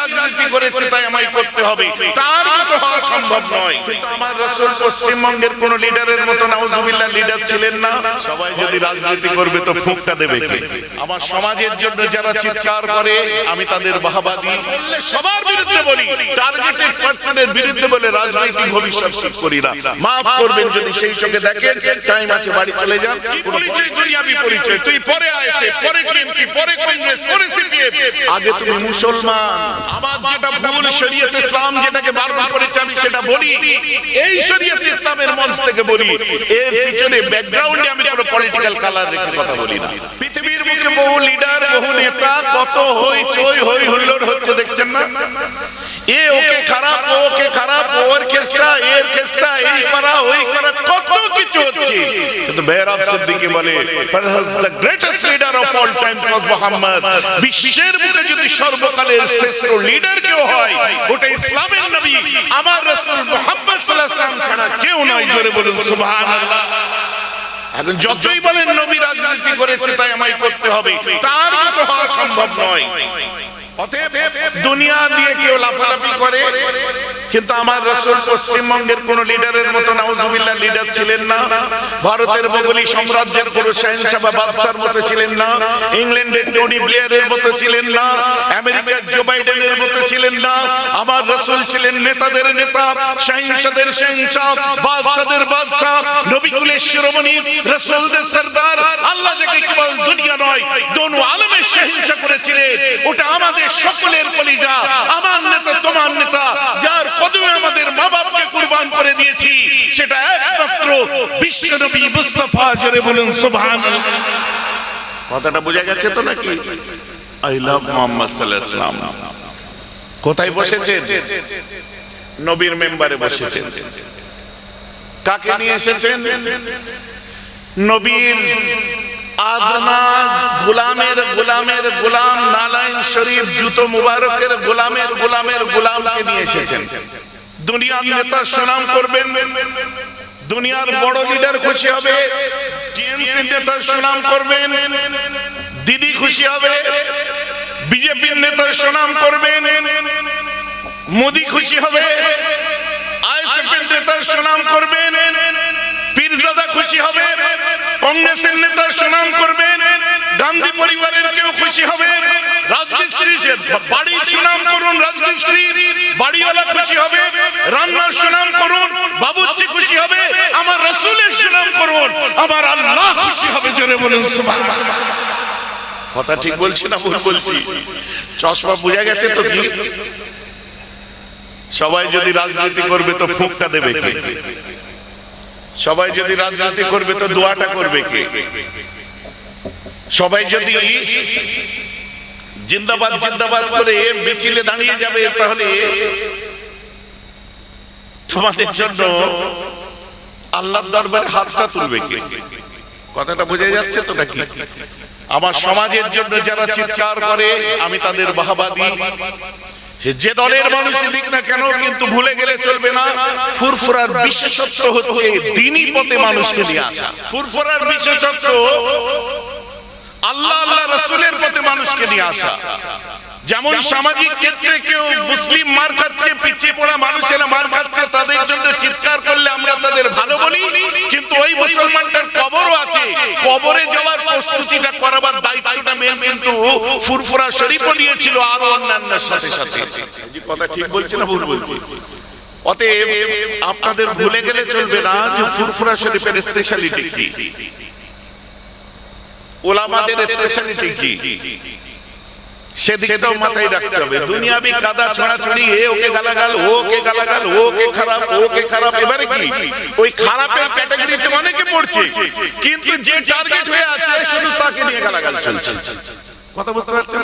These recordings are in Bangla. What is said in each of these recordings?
রাজনীতি নয়। আমার রাজনীতি সমাজের জন্য যারা চিৎকার করে, আমি তাদের বাহবা দিই সবার বিরুদ্ধে বলি টার্গেটেড বিরুদ্ধে বলে রাজনৈতিক ভবিষ্যৎ ঠিক করি না। মাফ করবেন যদি সেই চোখে দেখেন টাইম আছে, বাড়ি চলে যান। পরিচয়, দুনিয়াবি পরিচয়। তুই পরে আইএসএ পরে টিএমসি, পরে আগে তুমি মুসলমান। আমার যেটা ভুল শরীয়ত ইসলাম যেটাকে বারবার করেছে আমি সেটা বলি। এই শরীয়ত ইসলামের মঞ্চ থেকে বলি। এর পিছনে ব্যাকগ্রাউন্ডে আমি কোনো পলিটিক্যাল কালার রেখে কথা বলি না। পৃথিবীর মুখে বহু লিডার বহু নেতা কত হই চই হই হুল্লোড় হচ্ছে দেখছেন না? এ ওকে খারাপ ওকে খারাপ ওর কেসা এর করা, ওই কত কিছু হচ্ছে। কিন্তু সিদ্দিকী বলে বিশ্বের বুকে যদি সর্বকালের শ্রেষ্ঠ লিডার কেউ হয় ওটা ইসলামের নবী, আমার ছাড়া কেউ নয় জোরে বলুন যতই বলেন নবী রাজনীতি করেছে, তাই আমায় করতে হবে। তার মতো সম্ভব নয়। অতএব দুনিয়া দিয়ে কেউ লাফালাফি করে কিন্তু আমার রসুল পশ্চিমবঙ্গের কোন লিডারের মতো নাউজুবিল্লাহ লিডার ছিলেন না। ভারতের ভৌগোলিক সাম্রাজ্যের কোন শাহিনশাহ বা বাদশার মতো ছিলেন না। ইংল্যান্ডের টনি ব্লেয়ারের মতো ছিলেন না। আমেরিকার জো বাইডেনের মতো ছিলেন না। আমার রসুল ছিলেন নেতাদের নেতা, শাহিনশাদের শাহিনশাহ, বাদশাদের বাদশাহ, নবিকুলের শিরোমণি, রসুলদের সরদার। আল্লাহ যাকে কেবল দুনিয়া নয়, দোনো আলমের শাহিনশাহ করেছিলেন। ওটা আমাদের সকলের কলিজা। আমার নেতা, তোমার নেতা, যার কদমে আমাদের মা বাপকে কুরবান করে দিয়েছি। সেটা একমাত্র বিশ্ব নবী মুস্তাফা জোরে বলুন, সুবহানাল্লাহ। কথাটা বোঝা গেছে তো নাকি? আই লাভ মোহাম্মদ সাল্লাল্লাহু আলাইহি কোথায় বসেছেন? নবীর মেম্বারে বসেছেন। কাকে নিয়ে এসেছেন? নবীর গোলামের গোলামের, গোলাম নালাইন শরীফ জুতো গোলামের গোলামের নিয়ে এসেছেন। দুনিয়ার নেতা করবেন। দুনিয়ার বড় লিডার খুশি হবে। সালাম করবেন। দিদি খুশি হবে। বিজেপির নেতা সালাম করবেন। মোদি খুশি হবে। আইএসএফের নেতা সালাম করবেন। পীরজাদা খুশি হবে। কংগ্রেসের নেতা সুনাম করবেন গান্ধী পরিবারের কেউ খুশি হবে বাড়ির বাড়িওয়ালা খুশি হবে আমার রসুলের সুনাম করুন, আমার খুশি হবে, জোরে কথা ঠিক বলছি না ভুল বলছি? চশমা বুঝা গেছে তো সবাই যদি রাজনীতি করবে তো ফুঁকটা দেবে সবাই যদি রাজনীতি করবে তো দোয়াটা করবে কে? সবাই যদি জিন্দাবাদ জিন্দাবাদ করে মিছিলে দাঁড়িয়ে যাবে, তাহলে তোমাদের জন্য আল্লাহর দরবারে হাতটা তুলবে কে? কথাটা বোঝা যাচ্ছে তো নাকি? আমার সমাজের জন্য যারা চিৎকার করে, আমি তাদের বাহবা দিই। যে দলের মানুষই দিক না কেন কিন্তু ভুলে গেলে চলবে না। ফুরফুরার বিশেষত্ব হচ্ছে দিনই পথে মানুষকে নিয়ে আসা। ফুরফুরার বিশেষত্ব, আল্লাহ আল্লাহ রসুলের পথে মানুষকে নিয়ে আসা। যেমন সামাজিক ক্ষেত্রে কেউ মুসলিম মার খাচ্ছে পিছিয়ে পড়া মানুষেরা মার খাচ্ছে তাদের জন্য চিৎকার করলে আমরা তাদের ভালো বলি কিন্তু ওই মুসলমানটার কবরও আছে। কবরে যাওয়ার প্রস্তুতিটা করাবার দায়িত্বটা মেন কিন্তু ফুরফুরা শরীফও নিয়েছিল আরও অন্যান্যের সাথে সাথে। কথা ঠিক বলছি না ভুল বলছি? অতএব আপনাদের ভুলে গেলে চলবে না যে ফুরফুরা শরীফের স্পেশালিটি কি? ওলামাদের স্পেশালিটি কি? মাথায় রাখতে হবে। দুনিয়াবি কাদা ছড়াছড়ি এ ওকে গালাগাল ও গালাগাল খারাপ ও ওকে খারাপ। এবারে কি? ওই খারাপের ক্যাটাগরিতে অনেকে পড়ছে কিন্তু যে টার্গেট হয়ে আছে শুধু তাকে নিয়ে গালাগাল চলছে। কথা বুঝতে পারছেন?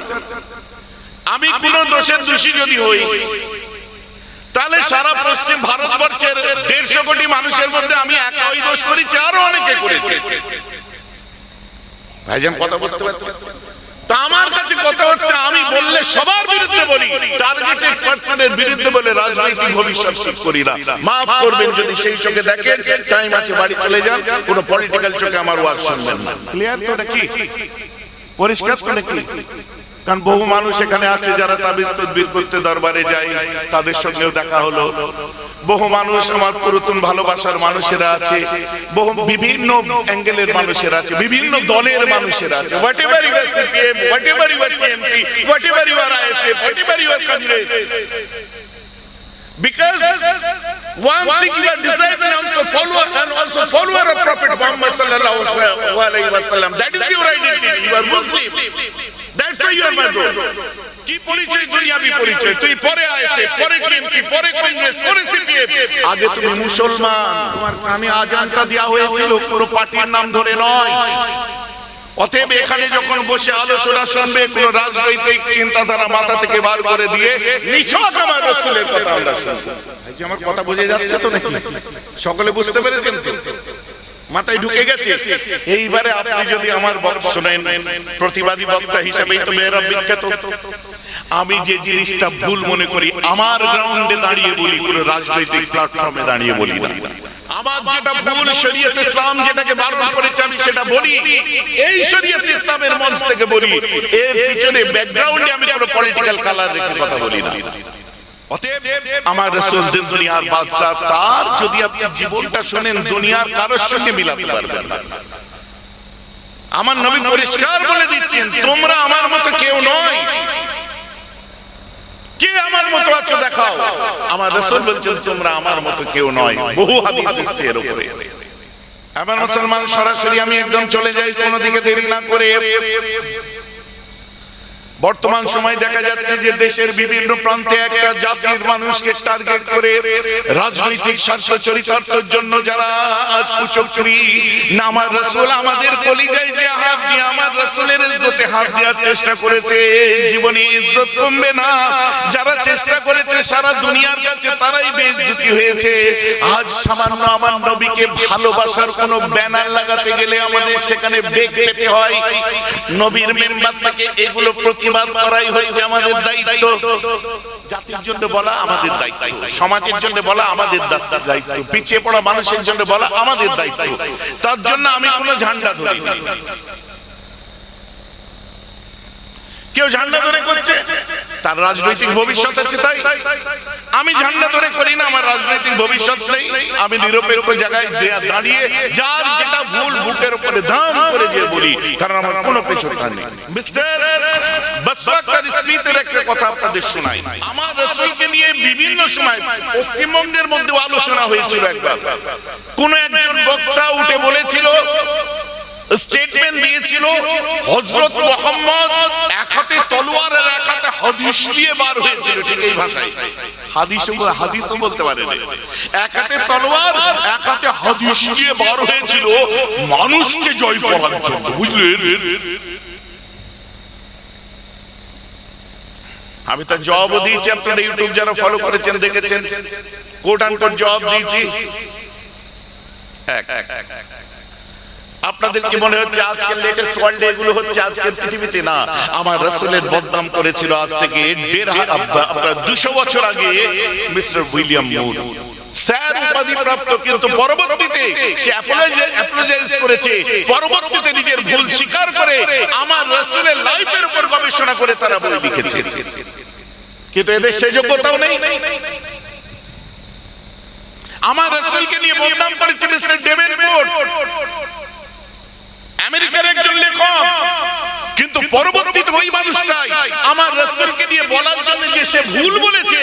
আমি কোন দোষের দোষী যদি হই তাহলে সারা পশ্চিম ভারতবর্ষের দেড়শো কোটি মানুষের মধ্যে আমি একা ওই দোষ করেছি আরও অনেকে করেছে। ভাইজান কথা বুঝতে পারছেন? টাইম আছে, বাড়ি চলে যান, কোনো চোখে আমার না। পরিষ্কার কারণ বহু মানুষ এখানে আছে যারা তাবিজ তদবির করতে দরবারে যায়, তাদের সঙ্গেও দেখা হলো। বহু মানুষ আমার পুরাতন ভালোবাসার মানুষেরা আছে বহু বিভিন্ন অ্যাঙ্গেলের মানুষেরা আছে বিভিন্ন দলের মানুষেরা আছে whatever you are CPM whatever you are TMC whatever you are ISF whatever you are Congress Because one thing you are desiring also follower and also follower of Prophet Muhammad sallallahu alaihi wasallam. That is your identity. You are Muslim. কি পরিচয় দুনিয়াবি পরিচয়? তুই পরে পরে টিএমসি পরে কংগ্রেস পরে সিপিএম। আগে তুমি মুসলমান। তোমার কানে আজানটা দেওয়া হয়েছিল কোনো পার্টির নাম ধরে নয়। অতএব এখানে যখন বসে আলোচনা শুনবে কোন রাজনৈতিক চিন্তাধারা মাথা থেকে বার করে দিয়ে নিছক আমার রসুলের কথা আমরা শুনব। আমার কথা বুঝে যাচ্ছে তো নাকি? সকলে বুঝতে পেরেছেন তো? মাথায় ঢুকে গেছে। এইবারে আপনি যদি আমার শুনেন প্রতিবাদী বক্তা হিসেবেই তো মেয়েরা বিখ্যাত। আমি যে জিনিসটা ভুল মনে করি আমার গ্রাউন্ডে দাঁড়িয়ে বলি কোনো রাজনৈতিক প্ল্যাটফর্মে দাঁড়িয়ে বলি না। আমার যেটা ভুল শরীয়ত ইসলাম যেটাকে বারবার করেছে আমি সেটা বলি। এই শরীয়ত ইসলামের মঞ্চ থেকে বলি এর পিছনে ব্যাকগ্রাউন্ডে আমি কোনো পলিটিক্যাল কালার রেখে কথা বলি না। অতএব আমার রাসূল দিন দুনিয়ার বাদশা তার যদি আপনি জীবনটা শুনেন দুনিয়ার কারোর সঙ্গে মিলাতে পারবেন না। আমার নবী পরিষ্কার বলে দিচ্ছেন তোমরা আমার মতো কেউ নয়। কে আমার মতো আছো দেখাও। আমার রাসূল বলছেন তোমরা আমার মতো কেউ নয়। বহু হাদিস এসেছে এর উপরে। আমার মুসলমান সরাসরি আমি একদম চলে যাই কোনো দিকে দেরি না করে। বর্তমান সময় দেখা যাচ্ছে যে দেশের বিভিন্ন প্রান্তে একটা জাতির মানুষকে টার্গেট করে রাজনৈতিক স্বার্থ চরিতার্থের জন্য যারা আজ কুচক্রি না, আমার রসুল আমাদের কলিজায় যে হাত দিয়ে, আমার রসুলের ইজ্জতে হাত দেওয়ার চেষ্টা করেছে, জীবনে ইজ্জত কমবে না। যারা চেষ্টা করেছে সারা দুনিয়ার কাছে, তারাই বেজ্জতি হয়েছে। আজ সামান্য আমার নবীকে ভালোবাসার কোনো ব্যানার লাগাতে গেলে আমাদের সেখানে বেগ পেতে হয়। নবীর মেম্বার থেকে এগুলো প্রতিবাদ করাই হচ্ছে আমাদের দায়িত্ব। জাতির জন্য বলা আমাদের দায়িত্ব। সমাজের জন্য বলা আমাদের দায়িত্ব। পিছিয়ে পড়া মানুষের জন্য বলা আমাদের দায়িত্ব। তার জন্য আমি কোনো ঝান্ডা ধরি না কেউ ঝান্ডা ধরে করছে তার রাজনৈতিক ভবিষ্যৎ আছে তাই। আমি ঝান্ডা ধরে করি না আমার রাজনৈতিক ভবিষ্যৎ নেই। আমি নিরপেক্ষ জায়গায় দাঁড়িয়ে যার যেটা ভুল বুকের উপরে ধাম করে যে বলি কারণ আমার কোনো পেছনটা নেই। মিস্টার বসবাক্তার স্মৃতির একটা কথা আপনাদের শোনাই। আমার রসুলকে নিয়ে বিভিন্ন সময় পশ্চিমবঙ্গের মধ্যে আলোচনা হয়েছিল একবার। কোন একজন বক্তা উঠে বলেছিল স্টেটমেন্ট দিয়েছিল, হযরত মোহাম্মদ এক হাতে তলোয়ার আর এক হাতে হাদিস দিয়ে বার হয়েছিল, ঠিক এই ভাষায়। হাদিসও হাদিসও বলতে পারেন। এক হাতে তলোয়ার, এক হাতে হাদিস দিয়ে বার হয়েছিল, মানুষকে জয় করার জন্য, বুঝলেন? আমি তো জবাবও দিয়েছি, আপনারা ইউটিউব যারা ফলো করেছেন, দেখেছেন। কোট আন কোট জবাব দিয়েছি। এক এক এক। আপনাদের কি মনে হচ্ছে আজকের লেটেস্ট ওয়ার্ল্ডে এগুলো হচ্ছে আজকের পৃথিবীতে? না। আমার রাসূলের বদনাম করেছিল আজ থেকে দেড় দুশো বছর আগে মিস্টার উইলিয়াম মুর স্যার উপাধি প্রাপ্ত, কিন্তু পরবর্তীতে সে অ্যাপোলোজাইজ করেছে। পরবর্তীতে নিজের ভুল স্বীকার করে আমার রাসূলের লাইফের উপর গবেষণা করে তারা বই লিখেছে। কিন্তু এদের সেই যোগ্যতাও নেই। আমার রাসূলকে নিয়ে বদনাম করেছে মিস্টার ডেভিড কোড আমেরিকার একজন লেখক। কিন্তু পরবর্তীতে ওই মানুষটাই আমার রসুলকে দিয়ে বলার জন্য যে সে ভুল বলেছে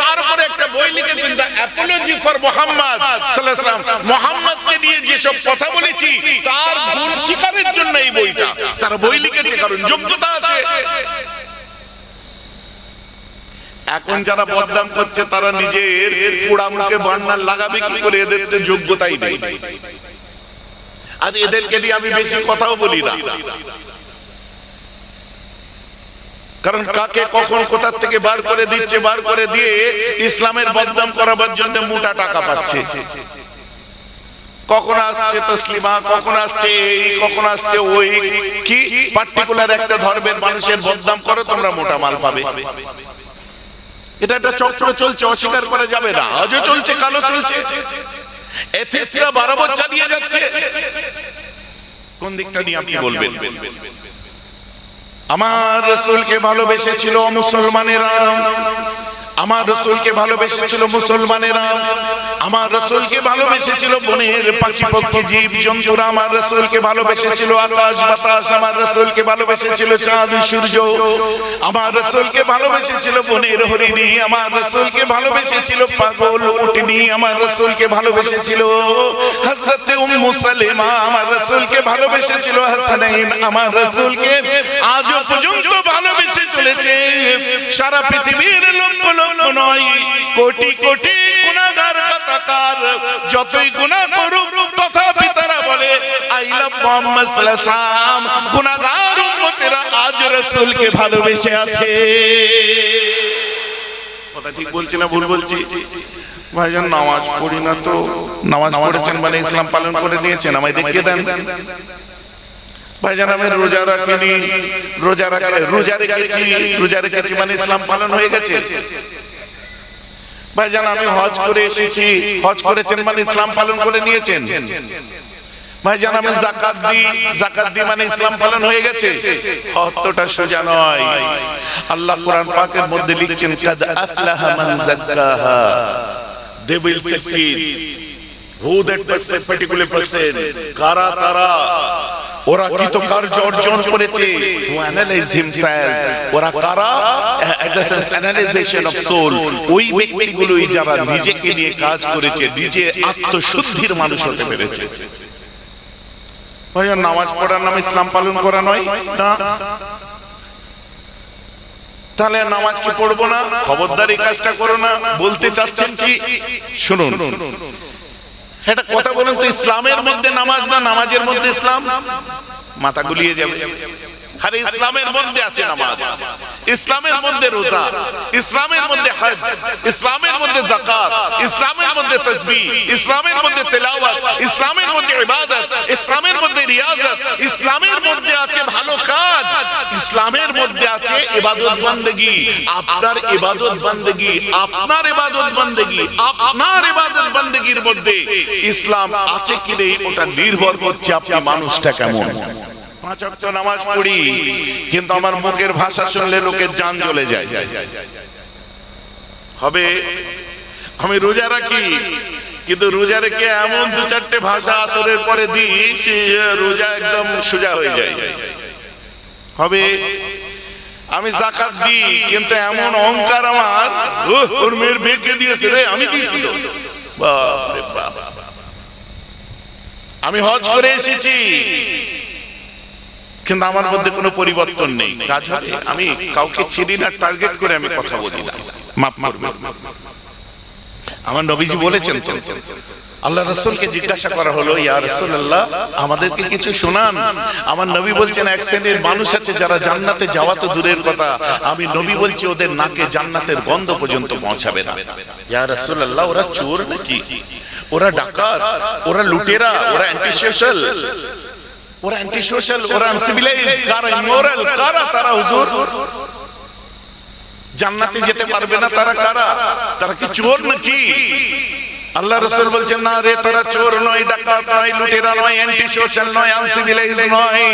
তার উপরে একটা বই লিখেছেন দ্য অ্যাপোলজি ফর মোহাম্মদ সাল্লাল্লাহু মোহাম্মদকে নিয়ে যে সব কথা বলেছি তার ভুল স্বীকারের জন্য এই বইটা। তারা বই লিখেছে কারণ যোগ্যতা আছে। এখন যারা বদনাম করছে তারা নিজের পোড়া মুখে বান্নার লাগাবে কি করে? এদের যোগ্যতাই নেই। আর এদেরকে নিয়ে আমি বেশি কথাও বলি না কারণ কাকে কখন কোথা থেকে বার করে দিচ্ছে বার করে দিয়ে ইসলামের বদনাম করাবার জন্য মোটা টাকা পাচ্ছে কখন আসছে তসলিমা কখন আসছে এই কখন আসছে ওই কি পার্টিকুলার একটা ধর্মের মানুষের বদনাম করো তোমরা মোটা মাল পাবে এটা একটা চক্র চলছে অস্বীকার করা যাবে না আজও চলছে কালো চলছে এথিস্টরা বারবার চালিয়ে যাচ্ছে। কোন দিকটা নিয়ে আপনি বলবেন? আমার রসুলকে ভালোবেসেছিল মুসলমানেরা। আমার রসুলকে ভালোবেসেছিল মুসলমানেরা। আমার রসুলকে ভালোবেসেছিল বনের পাখি পক্ষী জীব জন্তুরা। আমার রসুলকে ভালোবেসেছিল আকাশ বাতাস। আমার রসুলকে ভালোবেসেছিল চাঁদ সূর্য। আমার রসুলকে ভালোবেসেছিল বনের হরিণী। আমার রসুলকে ভালোবেসেছিল পাগল উটনি। আমার রসুলকে ভালোবেসেছিল হজরত উম্মু সালেমা। আমার রসুলকে ভালোবেসেছিল হাসানাইন। আমার রসুলকে আজও পর্যন্ত ভালোবেসে চলেছে। সারা পৃথিবীর লক্ষ নয়। কোটি কোটি গুণাগার কাতাকার যতই গুণা করুক তথাপি তারা বলে আই লাভ মোহাম্মদ সাল্লাম গুণাগার উম্মতেরা আজ রসুলকে ভালোবেসে আছে। কথা ঠিক বলছি না ভুল বলছি? ভাইজান নামাজ পড়ি না তো। নামাজ পড়েছেন মানে ইসলাম পালন করে নিয়েছেন আমায় দেখিয়ে দেন। ভাইজান, আমি রোজা রাখিনি। রোজা রাখা রোজা রেখেছি। রোজা রেখেছি মানে ইসলাম পালন হয়ে গেছে। ভাইজান, আমি হজ করে এসেছি। হজ করেছেন মানে ইসলাম পালন করে নিয়েছেন। ভাইজান, আমি জাকাত দিই। জাকাত দিই মানে ইসলাম পালন হয়ে গেছে। অতটা সোজা নয়। আল্লাহ কোরআন পাকের মধ্যে লিখছেন, কাদ আফলাহা মান যাক্কাহা। They will succeed who that person, particular person? কারা তারা? ওরা কৃতকার্য অর্জন করেছে। Analyze himself? ওরা কারা? Analyzation of soul. ওই ব্যক্তিগুলোই যারা নিজেকে নিয়ে কাজ করেছে নিজে আত্মশুদ্ধির মানুষ হতে পেরেছে। নামাজ পড়ার নাম ইসলাম পালন করা নয়? না। তাহলে নামাজ কি পড়ব না? খবরদারি কাজটা করো না? বলতে চাচ্ছেন কি? শুনুন। এটা কথা বলুন তো ইসলামের মধ্যে নামাজ না নামাজের মধ্যে ইসলাম? মাথা গুলিয়ে যাবে। আর ইসলামের মধ্যে আছে নামাজ ইসলামের মধ্যে রোজা ইসলামের মধ্যে হজ ইসলামের মধ্যে যাকাত ইসলামের মধ্যে তাসবিহ ইসলামের মধ্যে তেলাওয়াত ইসলামের মধ্যে ইবাদত ইসলামের মধ্যে রিয়াজত ইসলামের মধ্যে আছে ভালো কাজ ইসলামের মধ্যে আছে ইবাদত বান্দেগি আপনার ইবাদত বান্দেগি আপনার ইবাদত বান্দেগি আপনার ইবাদত বান্দেগির মধ্যে ইসলাম আছে কি নেই ওটা নির্ভর করছে আপনি মানুষটা কেমন পাঁচ নামাজ পড়ি, কিন্তু আমার মুখের ভাষা শুনলে লোকের জান জ্বলে যায়। হবে, আমি রোজা রাখি, কিন্তু রোজা রেখে এমন দু চারটে ভাষা আসরের পরে দিই রোজা একদম সোজা হয়ে যায়। হবে, আমি জাকাত দিই, কিন্তু এমন অহংকার আমার ওর মেয়ের দিয়েছে রে, আমি দিয়েছি। আমি হজ করে এসেছি কিন্তু আমার মধ্যে কোনো পরিবর্তন নেই। কাজ হবে আমি কাউকে চিনি না টার্গেট করে আমি কথা বলি না। মাপ করবে আমার নবীজি বলেছেন আল্লাহ রসুলকে জিজ্ঞাসা করা হলো, ইয়া রসুল্লাহ আমাদেরকে কিছু শোনান? আমার নবী বলছেন, এক শ্রেণির মানুষ আছে যারা জান্নাতে যাওয়া তো দূরের কথা। আমি নবী বলছি, ওদের নাকে জান্নাতের গন্ধ পর্যন্ত পৌঁছাবে না। ইয়া রসুল্লাহ ওরা চোর নাকি? ওরা ডাকাত, ওরা লুটেরা, ওরা অ্যান্টি সোশ্যাল ওরা অ্যান্টি সোশ্যাল ওরা আনসিভিলাইজ কারা ইমোরাল কারা তারা হুজুর জান্নাতে যেতে পারবে না তারা কারা তারা কি চোর নাকি আল্লাহ রসুল বলছেন, না রে, তারা চোর নয়, ডাকাত নয়, লুটেরা নয় অ্যান্টি সোশ্যাল নয় আনসিভিলাইজ নয়।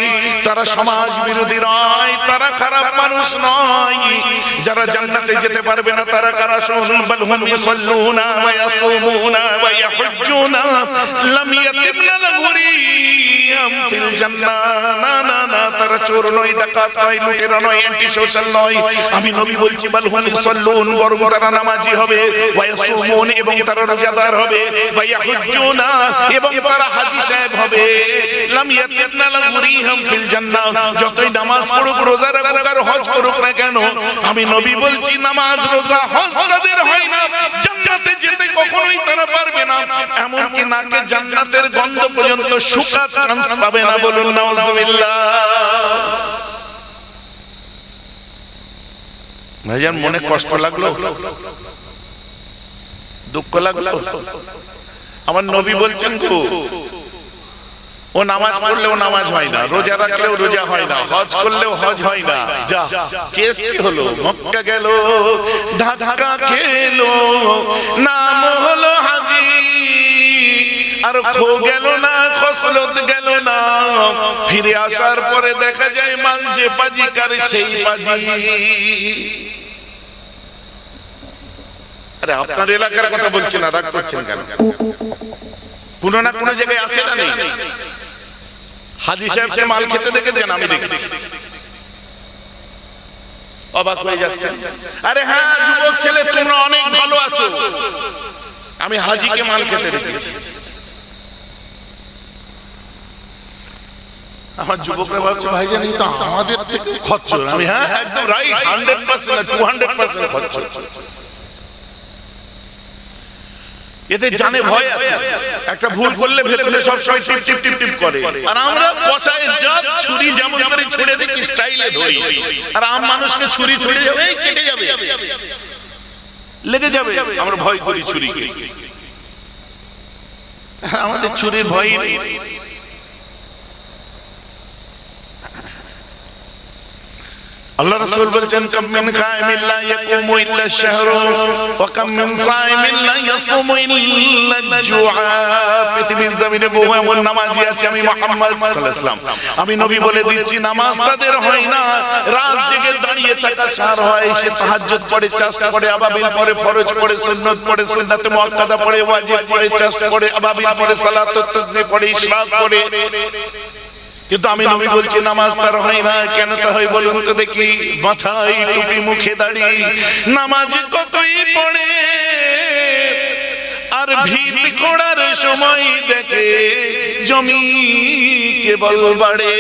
তারা সমাজ বিরোধী নয়, তারা খারাপ মানুষ নয়। যারা জান্নাতে যেতে পারবে না, তারা কারা শুনুন? বল হুম ইউসাল্লুনা ওয়া ইয়াসুমুনা ওয়া ইয়াহুজ্জুনা। লাম ইয়াতিমনা লাহুরিয়াম ফিল জান্নাহ। না না না, তারা চোর নয়, ডাকাত নয়, লুটেরা নয় অ্যান্টি সোশ্যাল নয়। আমি নবী বলছি, বল হুম ইউসাল্লুন বরং তারা নামাজি হবে। ওয়া ইয়াসুমুন, এবং তারা রোজাদার হবে ওয়া ইয়াহুজ্জুনা এবং তারা হাজী সাহেব হবে। যতই নামাজ পড়ুক, রোজা রাখুক আর হজ করুক না কেন, আমি নবী বলছি, নামাজ, রোজা, হজ তাদের হয় না। জান্নাতে যেতে কখনোই তারা পারবে না। নাকে জান্নাতের গন্ধ পর্যন্ত শুকার চান্স পাবে না বলুন, নাউজুবিল্লাহ। ভাইজান, মনে কষ্ট লাগল? দুঃখ লাগল? আমার নবী বলছেন তো ও নামাজ পড়লেও নামাজ হয় না, রোজা রাখলেও রোজা হয় না, হজ করলেও হজ হয় না। যা, কেস কি হলো? মক্কা গেল, ধাক্কা খেলো, নাম হলো হাজি। আর খো গেল না, খসলত গেল না। ফিরে আসার পরে দেখা যায় যে পাজি, কার সেই পাজি। আরে আপনার এলাকার কথা বলছি না, রাগ করছেন কেন? না কোনো জায়গায় আছে না নেই? হাজি সাহেবকে মাল খেতে দেখেছেন, আমি দেখেছি। অবাক হয়ে যাচ্ছেন। আরে হ্যাঁ যুবক ছেলে, তোমরা অনেক ভালো আছো। আমি হাজিকে মাল খেতে দেখেছি। আমার যুবকরা ভাবছে ভাই জানি তো আমাদের থেকে খচ্চর। আমি হ্যাঁ একদম right hundred percent two hundred percent খচ্চর। এতে জানে ভয় আছে। একটা ভুল করলে ভেতরে সব সময় টিপ টিপ টিপ টিপ করে। আর আমরা কষায় যা ছুরি যেমন করে ছুড়ে দেখি স্টাইলে ধরি। আর আম মানুষকে ছুরি ছুড়ে যাবে। কেটে যাবে। লেগে যাবে। আমরা ভয় করি ছুরি। আমাদের ছুরির ভয় নেই। আল্লাহ রাসূল কাম মিন ইয়াকুমু ইল্লা শাহরু ওয়া কাম মিন ইয়াসুমু ইল্লা জুআ। পৃথিবীর জমিনে বহু এমন নামাজি আছে, আমি মুহাম্মদ সাল্লাল্লাহু আমি নবী বলে দিচ্ছি, নামাজ তাদের হয় না। রাত জেগে দাঁড়িয়ে থাকা সার হয়, সে তাহাজ্জুদ পড়ে চাষ পড়ে, আবাবিল পড়ে, ফরজ পড়ে, সুন্নাত পড়ে, সুন্নাতে মুআক্কাদা পড়ে, ওয়াজিব পড়ে চাষ পড়ে, আবাবিল পড়ে, সালাতুত তাসবিহ পড়ে ইশরাক পড়ে। কিন্তু আমি নবী বলছি, নামাজ তার হয় না। কেন তা হয় বলুন তো দেখি। মাথায় টুপি মুখে দাড়ি। নামাজ কতই পড়ে। আর ভিত করার সময় দেখে জমি কেবল বাড়ে।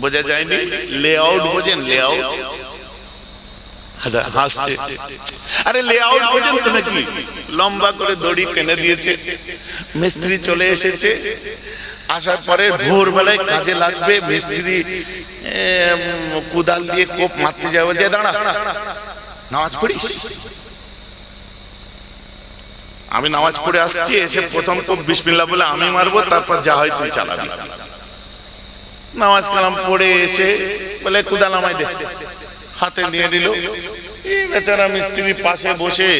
বোঝা যায়নি? লেআউট বোঝেন? লেআউট হাসছে। আরে লেআউট বোঝেন তো নাকি? লম্বা করে দড়ি টেনে দিয়েছে। মিস্ত্রি চলে এসেছে। আসার পরে ভোরবেলায় কাজে লাগবে, মিস্ত্রি কুদাল দিয়ে কোপ মারতে যাবে যে দাঁড়া, নামাজ পড়িস? আমি নামাজ পড়ে আসছি, এসে প্রথম কোপ বিসমিল্লাহ বলে আমি মারবো, তারপর যা হয় তুই চালাবি। নামাজ কালাম পড়ে এসে বলে, কুদাল আমায় দে। হাতে নিয়ে নিল। এই বেচারা মিস্ত্রি পাশে বসে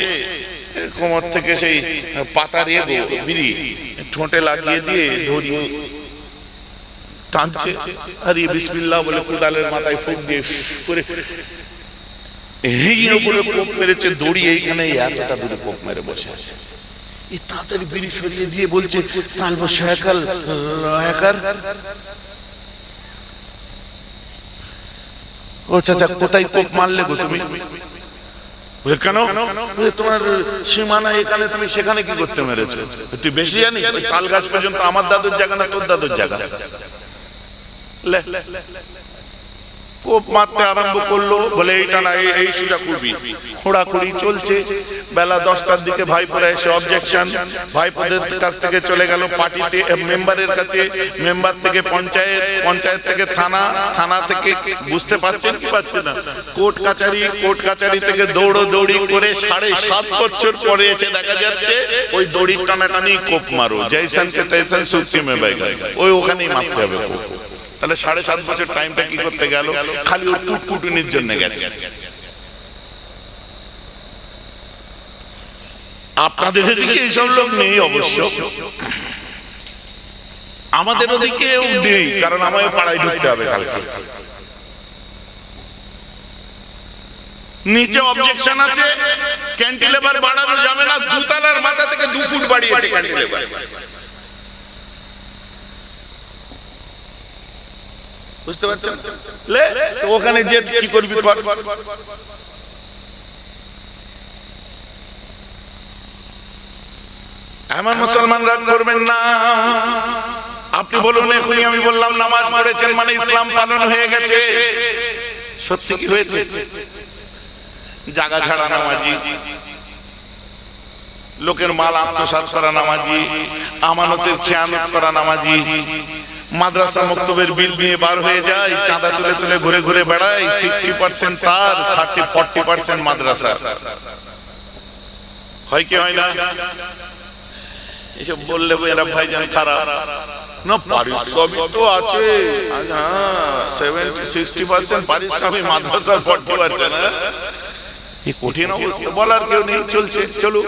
কোমর থেকে সেই পাতা দিয়ে বিড়ি, ঠোঁটে লাগিয়ে দিয়ে ধরিয়ে টানছে। আর এই বিসমিল্লাহ বলে কুদালের মাথায় ফুক দিয়ে করে এই উপরে কোপ মেরেছে, দড়ি এইখানে এতটা দূরে কোপ মেরে বসে আছে। এই তাড়াতাড়ি বিড়ি সরিয়ে দিয়ে বলছে তাল বসে একাল ও চাচা কোথায় কোপ মারলে গো তুমি? কেন? তোমার সীমানা এখানে তুমি সেখানে কি করতে মেরেছো? তুই বেশি জানিস? ওই তাল গাছ পর্যন্ত আমার দাদুর জায়গা না তোর দাদুর জায়গা? লে। কোপ মারতে আরম্ভ করল, বলে, এইটা না, এই- সুজা করবি। খোঁড়াখুড়ি চলছে। বেলা দশটার দিকে ভাইপোরা এসে অবজেকশন ভাইপোদের কাছ থেকে চলে গেল পার্টিতে মেম্বারের কাছে। মেম্বার থেকে পঞ্চায়েত পঞ্চায়েত থেকে থানা থানা থেকে বুঝতে পারছেন কি পাচ্ছেন না? কোর্ট কাচারি কোর্ট কাচারি থেকে দৌড়ো দৌড়ি করে সাড়ে সাত বছর পরে এসে দেখা যাচ্ছে, ওই দড়ির টানাটানি কোপ মারো। জৈসানকে তৈসান সুক্তি মে বাইগা ওই ওখানেই মারতে হবে কোপ তাহলে সাড়ে সাত বছর টাইমটা কি করতে গেল? খালি ওর কুটকুটুনির জন্য গেছে। আপনাদের এদিকে এইসব লোক নেই অবশ্য। আমাদের ওদিকেও নেই, কারণ আমায় পাড়ায় ঢুকতে হবে কালকে। নিচে অবজেকশন আছে ক্যান্টিলেভার বাড়ানো যাবে না দুতলার মাথা থেকে দু ফুট বাড়িয়েছে ক্যান্টিলেভার বুঝতে পারছেন? লে তো ওখানে যে কি করবি মুসলমান রাগ করবেন না। আপনি বলুন এখনই আমি বললাম নামাজ পড়েছেন মানে ইসলাম পালন হয়ে গেছে। সত্যি কি হয়েছে? জাগা ছাড়া নামাজি। লোকের মাল আত্মসাৎ করা নামাজি। আমানতের খেয়ানত করা নামাজি। মাদ্রাসা মক্তবের বিল নিয়ে বার হয়ে যায়, চাঁদা তুলে তুলে ঘুরে ঘুরে বেড়ায় সিক্সটি পার্সেন্ট তার থার্টি ফর্টি পার্সেন্ট মাদ্রাসা হয় কি হয় না? এসব বললে এরা ভাইজান খারাপ। না, পারিশ্রমিক তো আছে। হ্যাঁ অবস্থা, বলার কেউ নেই, চলছে, চলুক।